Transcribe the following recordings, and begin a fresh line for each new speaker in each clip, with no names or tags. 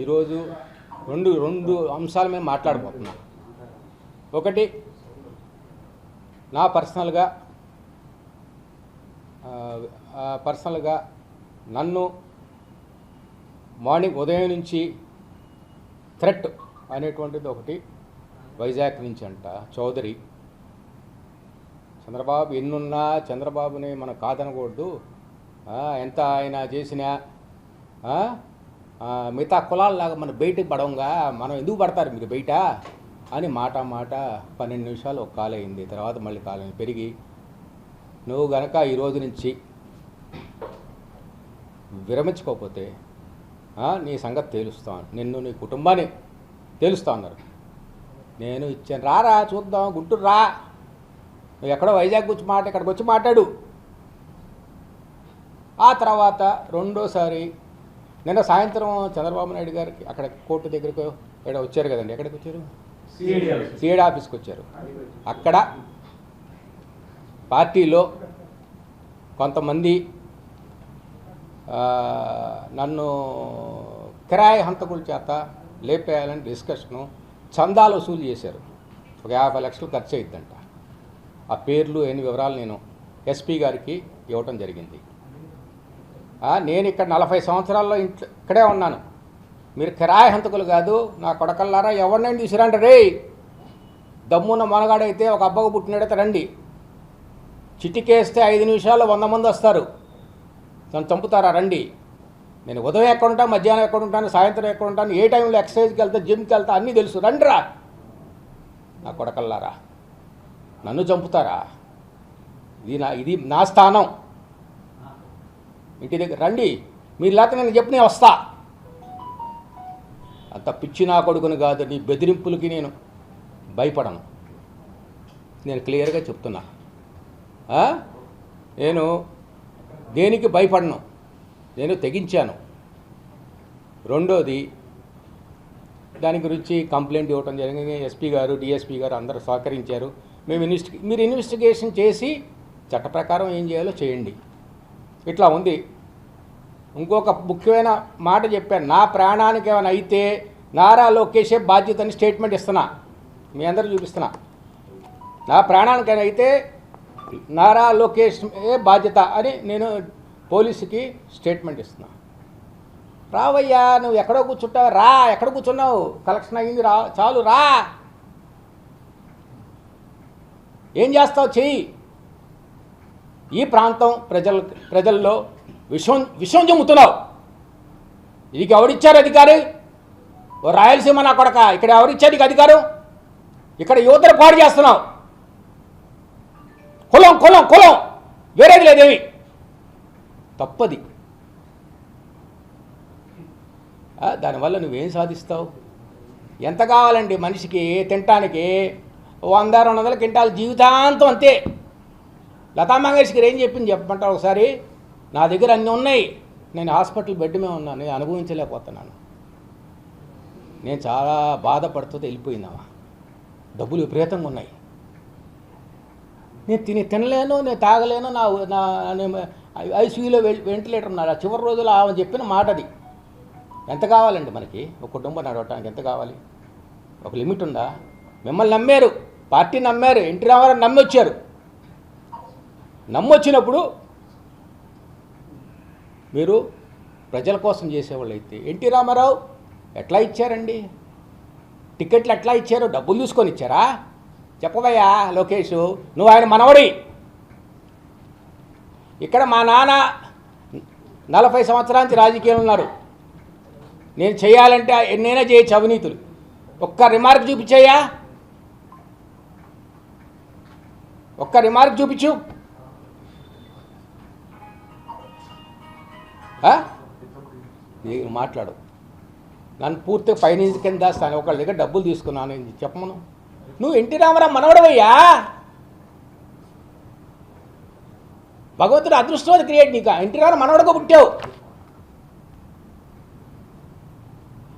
ఈరోజు రెండు రెండు అంశాల మీద మాట్లాడబోతున్నా. ఒకటి నా పర్సనల్గా పర్సనల్గా నన్ను మార్నింగ్ ఉదయం నుంచి థ్రెట్ అనేటువంటిది ఒకటి వైజాగ్ నుంచి అంట చౌదరి. చంద్రబాబు ఎన్నున్నా చంద్రబాబుని మనం కాదనకూడదు. ఎంత ఆయన చేసినా మిగతా కులాలలాగా మనం బయటకు పడవంగా మనం ఎందుకు పడతారు మీరు బయట? అని మాట మాట పన్నెండు నిమిషాలు ఒక కాల్ అయింది. తర్వాత మళ్ళీ కాల్ అయింది. పెరిగి నువ్వు గనక ఈరోజు నుంచి విరమించుకోకపోతే నీ సంగతి తేలుస్తాను. నిన్ను నీ కుటుంబాన్ని తేలుస్తా అన్నారు. నేను ఇచ్చాను. రారా చూద్దాం గుంటూరు రా. నువ్వు ఎక్కడో వైజాగ్ వచ్చి మాట ఇక్కడికి వచ్చి మాట్లాడు. ఆ తర్వాత రెండోసారి నిన్న సాయంత్రం చంద్రబాబు నాయుడు గారికి అక్కడ కోర్టు దగ్గరకు ఇక్కడ వచ్చారు కదండి? ఎక్కడికి వచ్చారు? సిఐడి ఆఫీస్కి. వచ్చారు. అక్కడ పార్టీలో కొంతమంది నన్ను కిరాయి హంతకుల చేత లేపేయాలని డిస్కషను చందాలు వసూలు చేశారు. ఒక యాభై లక్షలు ఖర్చు అయిద్దంట. ఆ పేర్లు ఎన్ని వివరాలు నేను ఎస్పీ గారికి ఇవ్వటం జరిగింది. నేను ఇక్కడ నలభై సంవత్సరాల్లో ఇంట్లో ఇక్కడే ఉన్నాను. మీరు కిరాయి హంతకులు కాదు నా కొడకల్లారా ఎవరినైనా తీసుకురండి. రే దమ్మున్న మనగాడైతే ఒక అబ్బకు పుట్టినడైతే రండి. చిటికేస్తే ఐదు నిమిషాల్లో వంద మంది వస్తారు. నన్ను చంపుతారా? రండి. నేను ఉదయం ఎక్కడ ఉంటాను మధ్యాహ్నం ఎక్కడ ఉంటాను సాయంత్రం ఎక్కడ ఉంటాను ఏ టైంలో ఎక్సర్సైజ్కి వెళ్తా జిమ్కి వెళ్తా అన్నీ తెలుసు. రండిరా. నా కొడకల్లారా? నన్ను చంపుతారా? ఇది నా ఇది నా స్థానం. ఇంటి దగ్గర రండి. మీరు లేక నేను చెప్పి నేను వస్తా. అంత పిచ్చి నా కొడుకుని కాదు నీ బెదిరింపులకి నేను భయపడను. నేను క్లియర్గా చెప్తున్నా. నేను దేనికి భయపడను? నేను తెగించాను. రెండోది దాని గురించి కంప్లైంట్ ఇవ్వటం జరిగింది. ఎస్పీ గారు డిఎస్పీ గారు అందరూ సహకరించారు. మేము ఇన్వెస్టి మీరు ఇన్వెస్టిగేషన్ చేసి చట్ట ప్రకారం ఏం చేయాలో చేయండి. ఇట్లా ఉంది. ఇంకొక ముఖ్యమైన మాట చెప్పాను. నా ప్రాణానికి ఏమైనా అయితే నారా లోకేషే బాధ్యత అని స్టేట్మెంట్ ఇస్తున్నా. మీ అందరూ చూపిస్తున్నా. నా ప్రాణానికి అయితే నారా లోకేష్ ఏ బాధ్యత అని నేను పోలీసుకి స్టేట్మెంట్ ఇస్తున్నా. రావయ్యా నువ్వు ఎక్కడో కూర్చుంటావు రా ఎక్కడ కూర్చున్నావు? కలెక్షన్ అయ్యింది రా చాలు రా. ఏం చేస్తావు చెయ్యి. ఈ ప్రాంతం ప్రజల ప్రజల్లో విషం విషం చెమ్ముతున్నావు నీకు ఎవరిచ్చారు అధికారి? ఓ రాయలసీమ నా కొడక. ఇక్కడ ఎవరిచ్చారు నీకు అధికారం? ఇక్కడ యువతను పాడు చేస్తున్నావు. కులం కులం కులం. వేరేది లేదేమి? తప్పది. దానివల్ల నువ్వేం సాధిస్తావు? ఎంత కావాలండి మనిషికి తినటానికి? వంద రెండు వందల క్వింటాలు జీవితాంతం అంతే. లతా మంగేష్కర్ ఏం చెప్పింది చెప్పమంటారు ఒకసారి? నా దగ్గర అన్నీ ఉన్నాయి. నేను హాస్పిటల్ బెడ్ మీద ఉన్నాను. నేను అనుభవించలేకపోతున్నాను. నేను చాలా బాధపడుతూ వెళ్ళిపోయిందమ్మా. డబ్బులు విపరీతంగా ఉన్నాయి. నేను తిని తినలేను నేను తాగలేను నా నా ఐసీయూలో వెంటిలేటర్ ఉన్నారు. ఆ చివరి రోజులు ఆమె చెప్పిన మాట అది. ఎంత కావాలండి మనకి? ఒక కుటుంబం నడవటానికి ఎంత కావాలి? ఒక లిమిట్ ఉందా? మిమ్మల్ని నమ్మారు. పార్టీ నమ్మారు. ఎన్టీ రామారావు నమ్మొచ్చారు. నమ్మొచ్చినప్పుడు మీరు ప్రజల కోసం చేసేవాళ్ళు అయితే ఎన్టీ రామారావు ఎట్లా ఇచ్చారండి? టికెట్లు ఎట్లా ఇచ్చారు? డబ్బులు తీసుకొని ఇచ్చారా? చెప్పవయ్యా లోకేష్ నువ్వు ఆయన మనవడి. ఇక్కడ మా నాన్న నలభై సంవత్సరానికి రాజకీయాలు ఉన్నారు. నేను చేయాలంటే ఎన్నైనా చేయొచ్చు అవినీతులు. ఒక్క రిమార్క్ చూపించాయా ఒక్క రిమార్క్ చూపించు. నేను మాట్లాడు. నన్ను పూర్తిగా పైనుంచి కింద దాస్తాను. ఒకళ్ళ దగ్గర డబ్బులు తీసుకున్నాను. అని చెప్పమను. నువ్వు ఎన్టీ రామారావు మనవడవయ్యా? భగవంతుడు అదృష్టం క్రియేట్ నీకు. ఎన్టీ రామారావు మనవడగా పుట్టావు.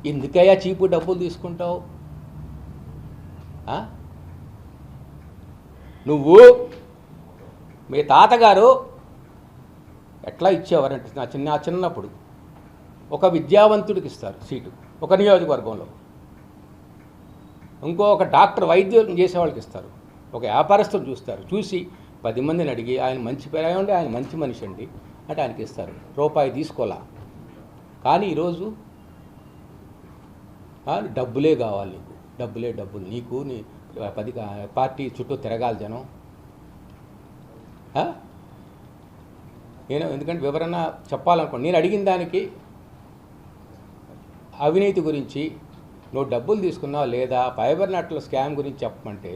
ఎందుకయ్యా చీపు డబ్బులు తీసుకుంటావు? నువ్వు మీ తాతగారు ఎట్లా ఇచ్చేవారంటే నా చిన్న చిన్నప్పుడు ఒక విద్యావంతుడికి ఇస్తారు సీటు ఒక నియోజకవర్గంలో. ఇంకో ఒక డాక్టర్ వైద్యం చేసే వాళ్ళకి ఇస్తారు. ఒక వ్యాపారస్తులు చూస్తారు చూసి పది మందిని అడిగి ఆయన మంచి పేరు ఉండి ఆయన మంచి మనిషి అండి అంటే ఆయనకి ఇస్తారు. రూపాయి తీసుకోవాలా? కానీ ఈరోజు డబ్బులే కావాలి నీకు. డబ్బులే డబ్బులు నీకు నీ పది పార్టీ చుట్టూ తిరగాలి జనం. నేను ఎందుకంటే వివరణ చెప్పాలనుకోండి నేను అడిగిన దానికి అవినీతి గురించి నువ్వు డబ్బులు తీసుకున్నావు లేదా? ఫైబర్ నెట్ల స్కామ్ గురించి చెప్పమంటే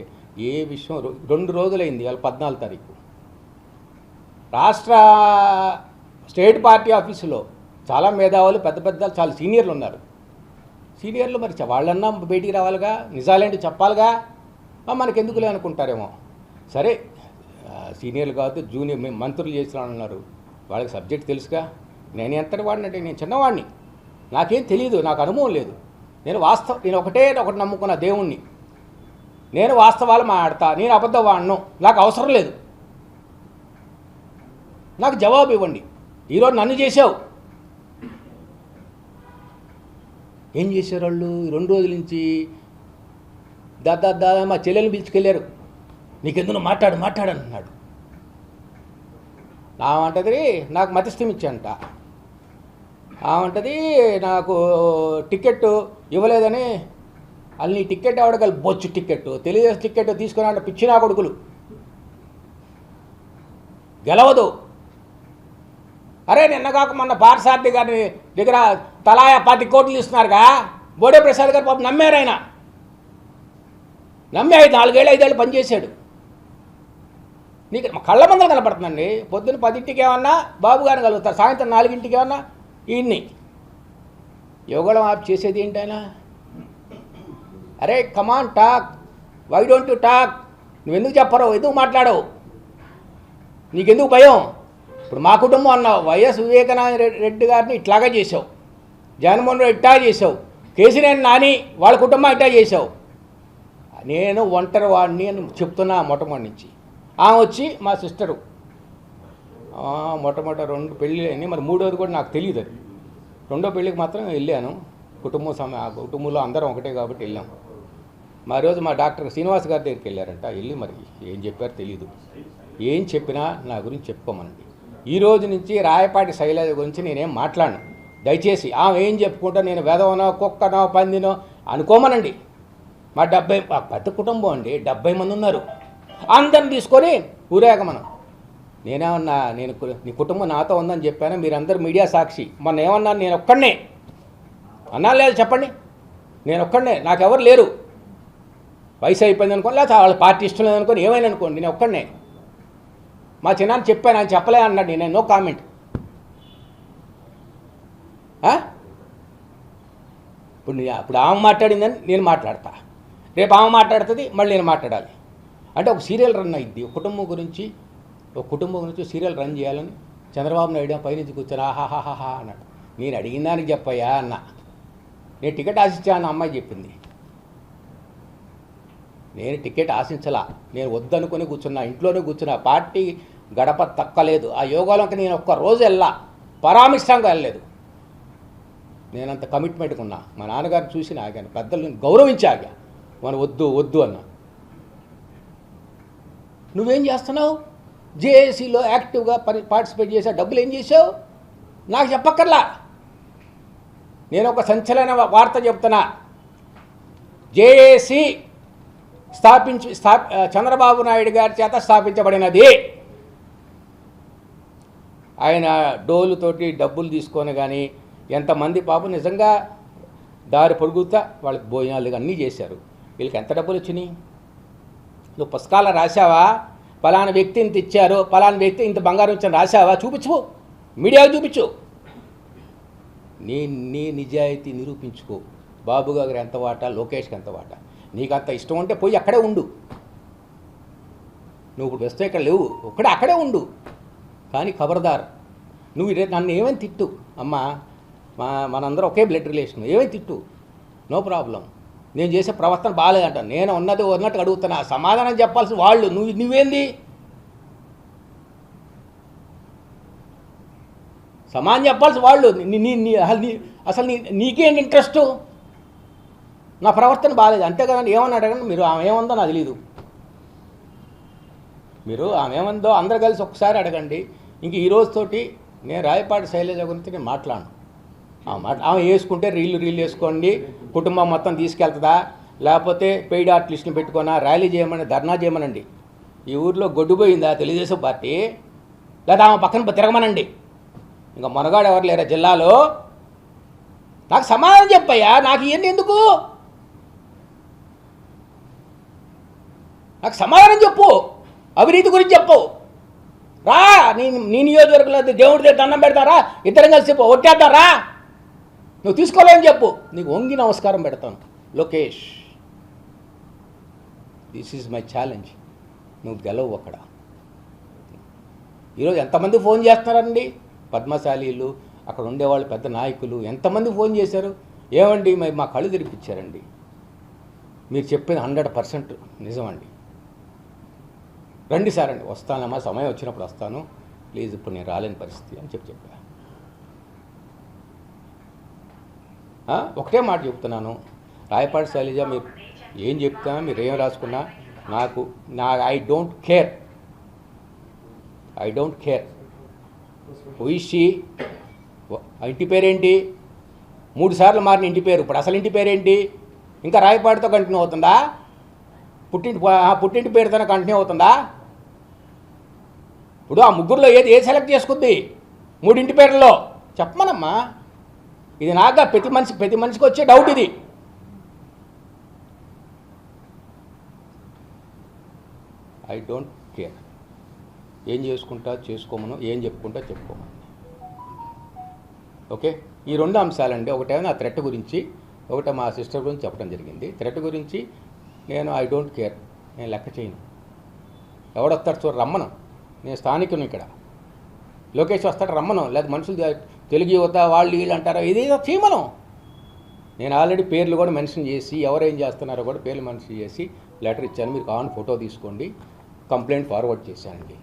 ఏ విషయం రెండు రోజులైంది ఇవాళ పద్నాలుగు తారీఖు. రాష్ట్ర స్టేట్ పార్టీ ఆఫీసులో చాలా మేధావులు పెద్ద పెద్ద చాలా సీనియర్లు ఉన్నారు. సీనియర్లు మరి వాళ్ళన్నా బయటికి రావాలిగా? నిజాలేంటి చెప్పాలిగా? మనకి ఎందుకులే అనుకుంటారేమో. సరే సీనియర్లు కాదు జూనియర్ మంత్రులు చేసిన ఉన్నారు. వాళ్ళకి సబ్జెక్ట్ తెలుసుగా? నేను ఎంతటి వాడిని అంటే నేను చిన్నవాడిని. నాకేం తెలియదు నాకు అనుభవం లేదు. నేను వాస్తవ నేను ఒకటే ఒకటి నమ్ముకున్న దేవుణ్ణి. నేను వాస్తవాలు మాట్లాడతా నేను అబద్ధం వాడను నాకు అవసరం లేదు. నాకు జవాబు ఇవ్వండి. ఈరోజు నన్ను చేసావు ఏం చేశారు వాళ్ళు? రెండు రోజుల నుంచి దాదా దాదా మా చెల్లెల్ని పిలుచుకెళ్ళారు. నీకెందుకు మాట్లాడు మాట్లాడు అన్నాడు. ఆమంటది నాకు మతిస్థం ఇచ్చంట ఆమంటది నాకు టికెట్ ఇవ్వలేదని వాళ్ళు నీ టికెట్ ఎవడగల బొచ్చు టికెట్ తెలియజేసి టికెట్ తీసుకుని అంటే పిచ్చినా కొడుకులు. గెలవదు. అరే నిన్న కాక మొన్న పార్సార్థి గారి దగ్గర తలాయా పది కోట్లు ఇస్తున్నారుగా. బోడే ప్రసాద్ గారు పాపం నమ్మారు ఆయన. నమ్మి ఐదు నాలుగేళ్ళు ఐదేళ్ళు పనిచేశాడు. నీకు మా కళ్ళ మందలు కనపడుతుందండి. పొద్దున్న పదింటికి ఏమన్నా బాబు గారిని కలుగుతారు. సాయంత్రం నాలుగింటికి ఏమన్నా? ఈయన్ని యోగడం ఆప్ చేసేది ఏంటి ఆయన? అరే come on talk why don't you talk నువ్వెందుకు చెప్పరు ఎందుకు మాట్లాడవు? నీకెందుకు భయం? ఇప్పుడు మా కుటుంబం అన్నావు. వైఎస్ వివేకానంద రెడ్డి- రెడ్డి గారిని ఇట్లాగా చేసావు జగన్మోహన్ రెడ్డి ఇట్టా చేసావు కేసీఆర్ నాని వాళ్ళ కుటుంబం ఇట్టా చేసావు నేను ఒంటరి వాడిని అని చెప్తున్నా మొట్టమొదటి నుంచి. ఆమె వచ్చి మా సిస్టరు. మొట్టమొదటి రెండు పెళ్ళి అయినాయి. మరి మూడోది కూడా నాకు తెలియదు అది. రెండో పెళ్ళికి మాత్రం వెళ్ళాను. కుటుంబం సమయ ఆ కుటుంబంలో అందరం ఒకటే కాబట్టి వెళ్ళాం. మా రోజు మా డాక్టర్ శ్రీనివాస్ గారి దగ్గరికి వెళ్ళారంట. వెళ్ళి మరి ఏం చెప్పారో తెలియదు ఏం చెప్పినా నా గురించి చెప్పుకోమనండి ఈ రోజు నుంచి రాయపాటి శైలజ గురించి నేనేం మాట్లాడను. దయచేసి ఆమె ఏం చెప్పుకుంటా నేను వెదవనో కుక్కనో పందినో అనుకోమనండి. మా డెబ్బై మా పెద్ద కుటుంబం అండి. డెబ్బై మంది ఉన్నారు. అందరిని తీసుకొని ఊరేగమనం. నేనేమన్నా నేను నీ కుటుంబం నాతో ఉందని చెప్పాను? మీరందరూ మీడియా సాక్షి. మొన్న ఏమన్నాను నేను ఒక్కడనే? అన్నా లేదు చెప్పండి. నేను ఒక్కడనే. నాకెవరు లేరు. వయసు అయిపోయింది అనుకోండి లేకపోతే వాళ్ళ పార్టీ ఇష్టం లేదనుకోని ఏమైనా అనుకోండి నేను ఒక్కడనే. మా చిన్నాన్న చెప్పాను ఆయన చెప్పలే అన్నాడు నేను. No comment. ఇప్పుడు అప్పుడు ఇప్పుడు ఆమె మాట్లాడిందని నేను మాట్లాడతా. రేపు ఆమె మాట్లాడుతుంది మళ్ళీ నేను మాట్లాడాలి. అంటే ఒక సీరియల్ రన్ అయింది. ఒక కుటుంబం గురించి ఒక కుటుంబం గురించి సీరియల్ రన్ చేయాలని చంద్రబాబు నాయుడు పైనుంచి కూర్చొని ఆహాహాహా అన్నాడు. నేను అడిగిన దానికి చెప్పయ్యా అన్న. నేను టికెట్ ఆశించాను అమ్మాయి చెప్పింది. నేను టికెట్ ఆశించలా. నేను వద్దనుకొని కూర్చున్నా ఇంట్లోనే కూర్చున్నా. పార్టీ గడప తక్కలేదు. ఆ యోగాలోకి నేను ఒక్క రోజు వెళ్ళా. పరామిష్టంగా వెళ్ళలేదు. నేనంత కమిట్మెంట్గా ఉన్నా. మా నాన్నగారిని చూసి ఆగాను. పెద్దలను గౌరవించి ఆగా. మన వద్దు వద్దు అన్నా. నువ్వేం చేస్తున్నావు? జేఏసీలో యాక్టివ్గా పని పార్టిసిపేట్ చేసావు డబ్బులు ఏం చేసావు నాకు చెప్పక్కర్లా. నేను ఒక సంచలన వార్త చెప్తున్నా. జేఏసీ స్థాపించి స్థా చంద్రబాబు నాయుడు గారి చేత స్థాపించబడినది. ఆయన డోలుతోటి డబ్బులు తీసుకొని కానీ ఎంతమంది పాపం నిజంగా దారి పొడుగుతా వాళ్ళకి భోజనాలు అన్నీ చేశారు. వీళ్ళకి ఎంత డబ్బులు వచ్చినాయి నువ్వు పుస్తకాలు రాసావా పలానా వ్యక్తి ఇంత ఇచ్చారు పలానా వ్యక్తి ఇంత బంగారం ఇచ్చాను రాసావా చూపించు. మీడియాకు చూపించు. నీ నీ నిజాయితీ నిరూపించుకో. బాబు గారు ఎంత వాటా లోకేష్కి ఎంత వాటా? నీకు అంత ఇష్టం ఉంటే పోయి అక్కడే ఉండు. నువ్వు ఇప్పుడు వస్తే ఇక్కడ లేవు. ఒక్కడే అక్కడే ఉండు. కానీ ఖబర్దార్. నువ్వు నన్ను ఏమని తిట్టు? అమ్మా మా మనందరం ఒకే బ్లడ్ రిలేషన్ ఏమని తిట్టు? నో ప్రాబ్లం నేను చేసే ప్రవర్తన బాగాలేదంట నేను ఉన్నది ఉన్నట్టు అడుగుతున్నా. సమాధానం చెప్పాల్సి వాళ్ళు నువ్వు నువ్వేంది? సమాధానం చెప్పాల్సి వాళ్ళు అసలు నీ అసలు నీకేంటి ఇంట్రెస్ట్? నా ప్రవర్తన బాగాలేదు అంతేకాదండి ఏమన్నా అడగండి. మీరు ఆమె ఏముందో నాకు తెలియదు మీరు ఆమె ఏమందో అందరు కలిసి ఒకసారి అడగండి. ఇంక ఈ రోజుతోటి నేను రాయపాటి శైలజ గురించి నేను మాట్లాడను. ఆమె వేసుకుంటే రీళ్ళు రీళ్ళు వేసుకోండి కుటుంబం మొత్తం తీసుకెళ్తుందా? లేకపోతే పెయిడ్ ఆర్టిస్ట్ని పెట్టుకున్నా ర్యాలీ చేయమని ధర్నా చేయమనండి. ఈ ఊర్లో గొడ్డుపోయిందా తెలుగుదేశం పార్టీ? లేదా ఆమె పక్కన తిరగమనండి. ఇంకా మనగాడు ఎవరు లేరా జిల్లాలో? నాకు సమాధానం చెప్పయ్యా నాకు ఇవన్నీ ఎందుకు? నాకు సమాధానం చెప్పు అవినీతి గురించి చెప్పు. రా నీ నీ నియోజకవర్గంలో దేవుడి దగ్గర దండం పెడతారా? ఇద్దరం కలిసి చెప్పు ఒట్టేద్దారా నువ్వు తీసుకోలేని చెప్పు. నీకు వంగి నమస్కారం పెడతాను. Lokesh this is my challenge నువ్వు గెలవు అక్కడ. ఈరోజు ఎంతమంది ఫోన్ చేస్తున్నారండి? పద్మశాలీలు అక్కడ ఉండేవాళ్ళు పెద్ద నాయకులు ఎంతమంది ఫోన్ చేశారు? ఏమండి మరి మా కళ్ళు తెరిపించారండి. మీరు చెప్పేది హండ్రెడ్ పర్సెంట్ నిజమండి. రండి సార్ అండి వస్తానమ్మా సమయం వచ్చినప్పుడు వస్తాను. ప్లీజ్ ఇప్పుడు నేను రాలేని పరిస్థితి అని చెప్పి చెప్పాను ఆ, ఒకటే మాట చెప్తున్నాను. రాయపాటి శైలజ మీరు ఏం చెప్తున్నా మీరు ఏం రాసుకున్నా నాకు నా I don't care I don't care ఉయిషి ఇంటి పేరేంటి? మూడు సార్లు మారిన ఇంటి పేరు. ఇప్పుడు అసలు ఇంటి పేరేంటి? ఇంకా రాయపాటితో కంటిన్యూ అవుతుందా? పుట్టింటి పుట్టింటి పేరుతోనే కంటిన్యూ అవుతుందా? ఇప్పుడు ఆ ముగ్గురులో ఏది ఏ సెలెక్ట్ చేసుకుంది? మూడింటి పేర్లలో. చెప్పమనమ్మా. ఇది నాగా ప్రతి మనిషి ప్రతి మనిషికి వచ్చే డౌట్ ఇది. ఐ డోంట్ కేర్ ఏం చేసుకుంటా చేసుకోమను ఏం చెప్పుకుంటా చెప్పుకోమను. ఓకే ఈ రెండు అంశాలండి. ఒకటేమో నా థ్రెట్ గురించి ఒకటే మా సిస్టర్ గురించి చెప్పడం జరిగింది. థ్రెట్ గురించి నేను ఐ డోంట్ కేర్ నేను లెక్క చేయను. ఎవడొస్తాడు చూడ రమ్మను. నేను స్థానికుని ఇక్కడ. లోకేష్ వస్తాడు రమ్మను. లేదా మనుషులు తెలుగు యువత వాళ్ళు వీళ్ళు అంటారా ఇదేదో చీమలం నేను ఆల్రెడీ పేర్లు కూడా మెన్షన్ చేసి ఎవరేం చేస్తున్నారో కూడా పేర్లు మెన్షన్ చేసి లెటర్ ఇచ్చాను. మీరు కావాలని ఫోటో తీసుకోండి. కంప్లైంట్ ఫార్వర్డ్ చేశానండి.